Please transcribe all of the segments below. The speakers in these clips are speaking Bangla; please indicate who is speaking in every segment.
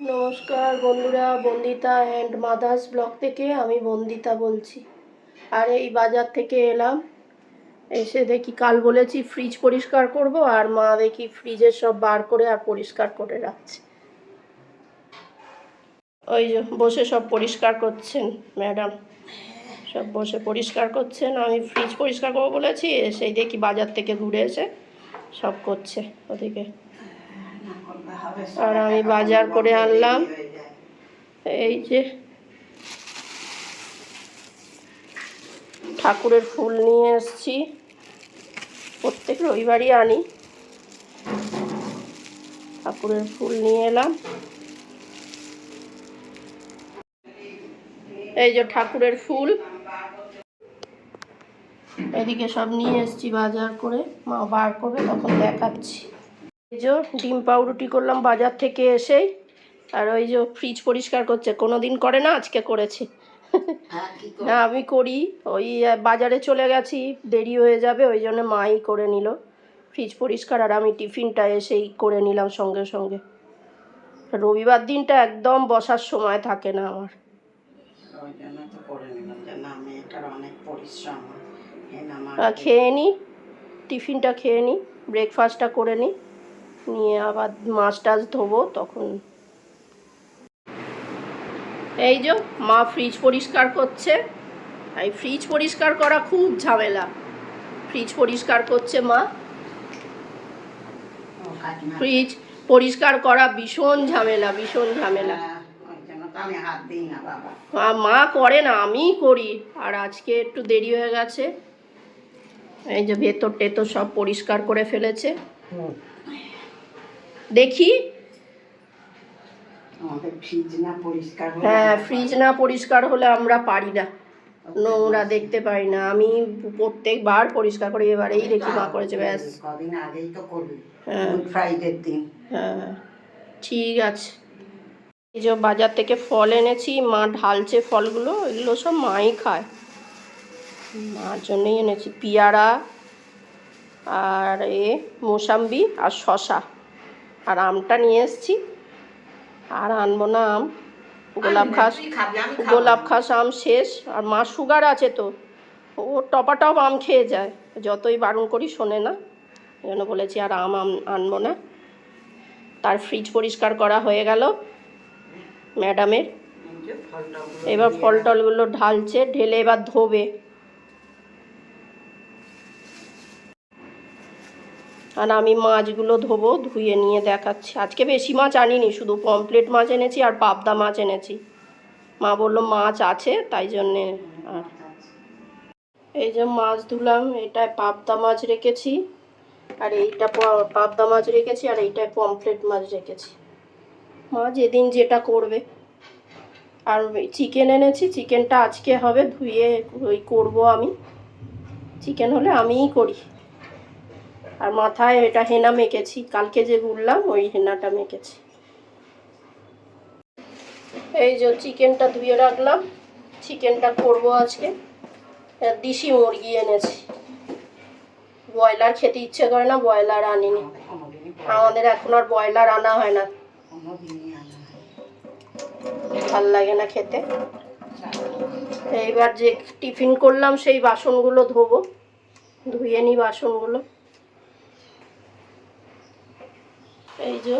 Speaker 1: নমস্কার বন্ধুরা, বন্দিতা অ্যান্ড মাদার্স ব্লগ থেকে আমি বন্দিতা বলছি। আর এই বাজার থেকে এলাম, এসে দেখি কাল বলেছি ফ্রিজ পরিষ্কার করব আর মা দেখি ফ্রিজের সব বার করে আর পরিষ্কার করে রাখছে। ওই যে বসে সব পরিষ্কার করছেন, ম্যাডাম। সব বসে পরিষ্কার করছেন, আমি ফ্রিজ পরিষ্কার করব বলেছি সেই দেখি বাজার থেকে ঘুরে এসে সব করছে ওদিকে। আর আমি বাজার করে আনলাম। এই যে ঠাকুরের ফুল নিয়ে এসেছি। প্রত্যেক রবিবারই আনি। ঠাকুরের ফুল নিয়ে এলাম। এই যে ঠাকুরের ফুল। এদিকে সব নিয়ে এসেছি বাজার করে। মা বার করবে তখন দেখাচ্ছি। এই যে ডিম পাউরুটি করলাম বাজার থেকে এসেই। আর ওই যে ফ্রিজ পরিষ্কার করছে কোনো দিন করে না আজকে করেছে। না আমি করি ওই বাজারে চলে গেছি দেরি হয়ে যাবে ওই জন্য মাই করে নিল। ফ্রিজ পরিষ্কার আর আমি টিফিনটা এসেই করে নিলাম সঙ্গে সঙ্গে। রবিবার দিনটা একদম বসার সময় থাকে না আমার।
Speaker 2: না না
Speaker 1: খেয়ে নিই টিফিনটা খেয়ে নিই ব্রেকফাস্টটা করে নিই নিয়ে আবার মাছ টাছ ধোবো তখন। এই যে মা ফ্রিজ পরিষ্কার করছে। এই ফ্রিজ পরিষ্কার করা খুব ঝামেলা। ফ্রিজ পরিষ্কার করছে মা। ফ্রিজ পরিষ্কার করা ভীষণ ঝামেলা ভীষণ ঝামেলা।
Speaker 2: হ্যাঁ, আমি
Speaker 1: মা- মা করে না আমিই করি। আর আজকে একটু দেরি হয়ে গেছে। এই যে ভেতর টেতর সব পরিষ্কার করে ফেলেছে। দেখি।
Speaker 2: আমাদের ফ্রিজ না পরিষ্কার হলে
Speaker 1: হ্যাঁ ফ্রিজ না পরিষ্কার হলে আমরা পারি না। নোংরা দেখতে পাই না। আমি প্রত্যেকবার পরিষ্কার করি এবার এই দেখি মা করেছে ব্যাস।
Speaker 2: কদিন আগেই তো করবি।
Speaker 1: হ্যাঁ।
Speaker 2: ফ্রাইডের দিন।
Speaker 1: হ্যাঁ ঠিক আছে। এই যে বাজার থেকে ফল এনেছি মা ঢালছে ফলগুলো এগুলো সব মাই খায়। মার জন্যই এনেছি। পিয়ারা আর এ মোসাম্বি আর শশা আর আমটা নিয়ে এসেছি। আর আনব না আম। গোলাপ খাস গোলাপ খাস আম শেষ। আর মা সুগার আছে তো। ও টপা টপ আম খেয়ে যায়। যতই বারণ করি শোনে না। এই জন্য বলেছি আর আম আম আনব না। তার ফ্রিজ পরিষ্কার করা হয়ে গেল ম্যাডামের। এবার ফল টলগুলো ঢালছে ঢেলে এবার ধোবে। আর আমি মাছগুলো ধোবো, ধুয়ে নিয়ে দেখাচ্ছি। আজকে বেশি মাছ আনিনি, শুধু পমপ্লেট মাছ এনেছি আর পাবদা মাছ এনেছি। মা বলল মাছ আছে, তাই জন্যে আর এই যে মাছ ধুলাম, এটায় পাবদা মাছ রেখেছি আর এইটা পাবদা মাছ রেখেছি আর এইটায় পমফ্লেট মাছ রেখেছি। মা যেদিন যেটা করবে। আর চিকেন এনেছি, চিকেনটা আজকে হবে, ধুয়ে ওই করব আমি। চিকেন হলে আমিই করি। আর মাথায় এটা হেনা মেখেছি। কালকে যে গুললাম ওই হেনাটা মেখেছি। এই যে চিকেনটা ধুয়ে রাখলাম। চিকেনটা করব আজকে। দেশি মুরগি এনেছি। ব্রয়লার খেতে ইচ্ছে করে না, ব্রয়লার আনিনি। আমাদের এখন আর ব্রয়লার আনা হয় না। ভালো লাগে না খেতে। এইবার যে টিফিন করলাম, সেই বাসনগুলো ধোবো। ধুয়ে নিই বাসনগুলো। এই যে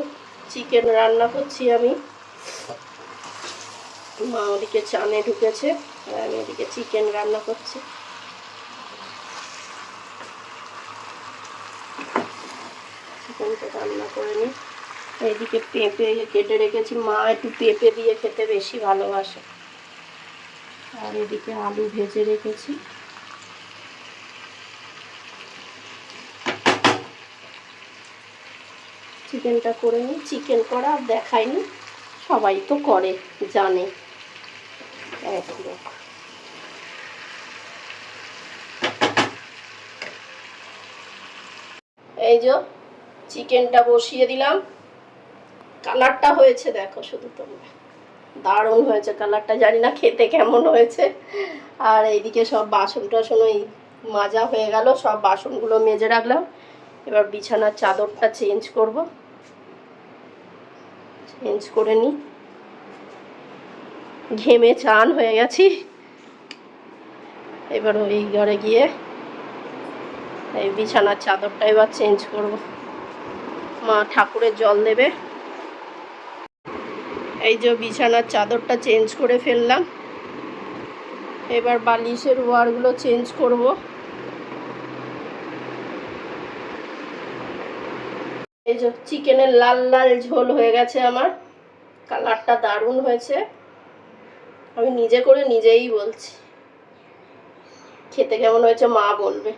Speaker 1: চিকেন রান্না করছি আমি। মা ওদিকে চানে ঢুকেছে আমি ওদিকে চিকেন রান্না করছি। চিকেনটা রান্না করে নিই এইদিকে পেঁপে কেটে রেখেছি। মা একটু পেঁপে দিয়ে খেতে বেশি ভালোবাসে। আর এদিকে আলু ভেজে রেখেছি। চিকেনটা করে নিই চিকেন করা আর দেখায়নি, সবাই তো করে, জানে। এক লোক। এই যে, চিকেনটা বসিয়ে দিলাম। কালারটা হয়েছে, দেখো শুধু তোমরা। দারুণ হয়েছে কালারটা, জানি না খেতে কেমন হয়েছে। আর এইদিকে সব বাসন টাসন ওই মাজা হয়ে গেল, সব বাসনগুলো মেজে রাখলাম। এবার বিছানার চাদরটা চেঞ্জ করব। চেঞ্জ করে নিই ঘেমে চান হয়ে গেছি। এবার ওই ঘরে গিয়ে এই বিছানার চাদরটা এবার চেঞ্জ করব। মা ঠাকুরের জল দেবে। এই যে বিছানার চাদরটা চেঞ্জ করে ফেললাম। এবার বালিশের ওয়ারগুলো চেঞ্জ করব। এই যে চিকেনের লাল লাল ঝোল হয়ে গেছে আমার। কালারটা দারুণ হয়েছে। আমি নিজে করে নিজেই বলছি। খেতে কেমন হয়েছে মা বলবে।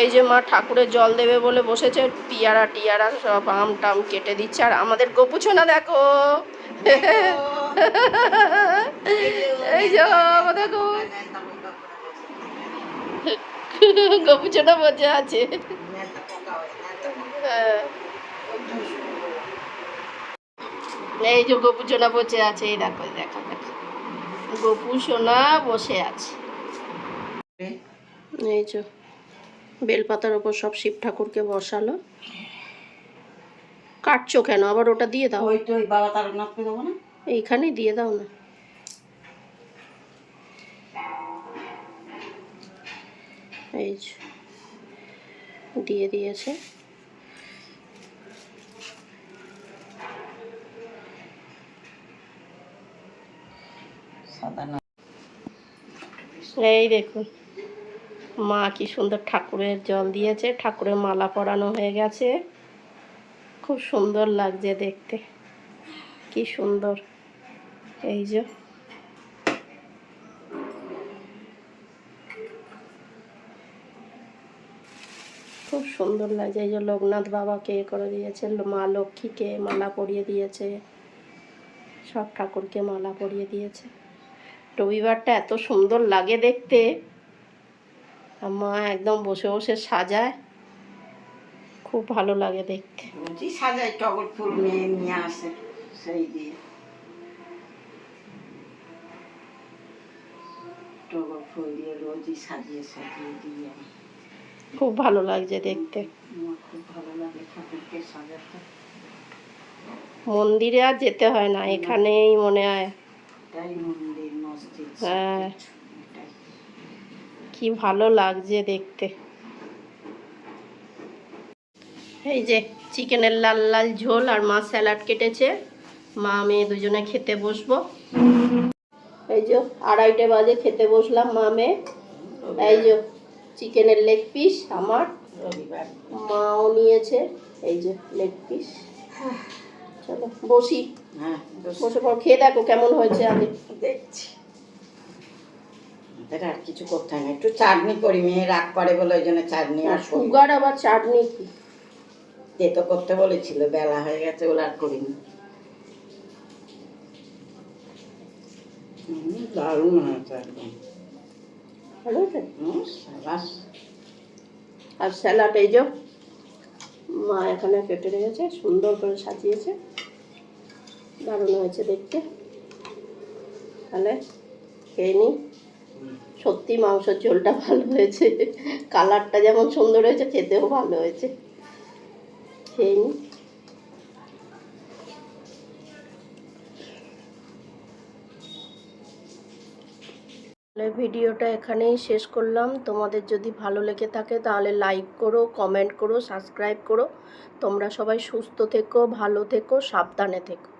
Speaker 1: এই যে মা ঠাকুরের জল দেবে বলে বসেছে, পিয়ারা টিয়ারা সব আম টাম কেটে দিচ্ছে। আর আমাদের গোপুছনা দেখো। এই যে দেখো। গোপুছনা বসে আছে হ্যাঁ। এই যে গোপু সোনা বসে আছে এই দেখো দেখো দেখো। গোপু সোনা বসে আছে। এই যে বেলপাতার ওপর সব শিব ঠাকুরকে বসালো। কাটছো কেন? আবার ওটা দিয়ে দাও।
Speaker 2: ওই তো বাবা তারকনাথকে দেবো না?
Speaker 1: এইখানেই দিয়ে দাও না। এই দিয়ে দিয়েছে। এই দেখুন, মা কি সুন্দর ঠাকুরের জল দিয়েছে, ঠাকুরের মালা পরানো হয়ে গেছে। খুব সুন্দর লাগছে দেখতে, কি সুন্দর। এই যে। খুব সুন্দর লাগছে, এই যে লোকনাথ বাবাকে এ করে দিয়েছে, মা লক্ষ্মীকে মালা পরিয়ে দিয়েছে, সব ঠাকুরকে মালা পরিয়ে দিয়েছে। রবিবারটা এত সুন্দর লাগে দেখতে। মা একদম বসে বসে সাজায়। খুব ভালো লাগে দেখতে।
Speaker 2: সাজাই টগর ফুল নিয়ে নিয়ে আসে সেই দিয়ে। টগর ফুল দিয়ে রোজই সাজিয়ে সাজিয়ে দিই
Speaker 1: খুব ভালো লাগছে দেখতে।
Speaker 2: খুব ভালো লাগে ঠাকুরকে সাজাতে।
Speaker 1: মন্দিরে আর যেতে হয় না এখানেই মনে হয়।
Speaker 2: মন্দির
Speaker 1: হ্যাঁ। কি ভালো লাগছে দেখতে। এই যে চিকেনের লাল লাল ঝোল আর মা স্যালাড কেটেছে। মা মেয়ে দুজনে খেতে বসবো। এই যে আড়াইটে বাজে খেতে বসলাম মা মেয়ে। এই যে চিকেনের লেগ পিস আমার। মাও নিয়েছে। এই যে লেগ পিস চলো বসি।
Speaker 2: হ্যাঁ বসে।
Speaker 1: পর খেয়ে দেখো কেমন হয়েছে আগে।
Speaker 2: দেখছি। আমাদের আর কিছু করতে হয় না। একটু চাটনি করি মেয়ে রাগ করে বলে ওই জন্য চাটনি আর
Speaker 1: সুগার আবার চাটনি কি?
Speaker 2: তেতো করতে বলেছিল বেলা হয়ে গেছে ওগুলো আর করিনি। দারুণ হয়েছে একদম।
Speaker 1: ভালো হয়েছে আর স্যালাড এই যে মা এখানে কেটে রেখেছে সুন্দর করে সাজিয়েছে। দারুণ হয়েছে দেখতে। তাহলে খেয়ে নিই সত্যি মাংসের ঝোলটা ভালো হয়েছে। কালারটা যেমন সুন্দর হয়েছে, খেতেও ভালো হয়েছে। খেয়ে নিই তাহলে ভিডিওটা এখানেই শেষ করলাম। তোমাদের যদি ভালো লেগে থাকে তাহলে লাইক করো, কমেন্ট করো, সাবস্ক্রাইব করো। তোমরা সবাই সুস্থ থেকো, ভালো থেকো, সাবধানে থেকো।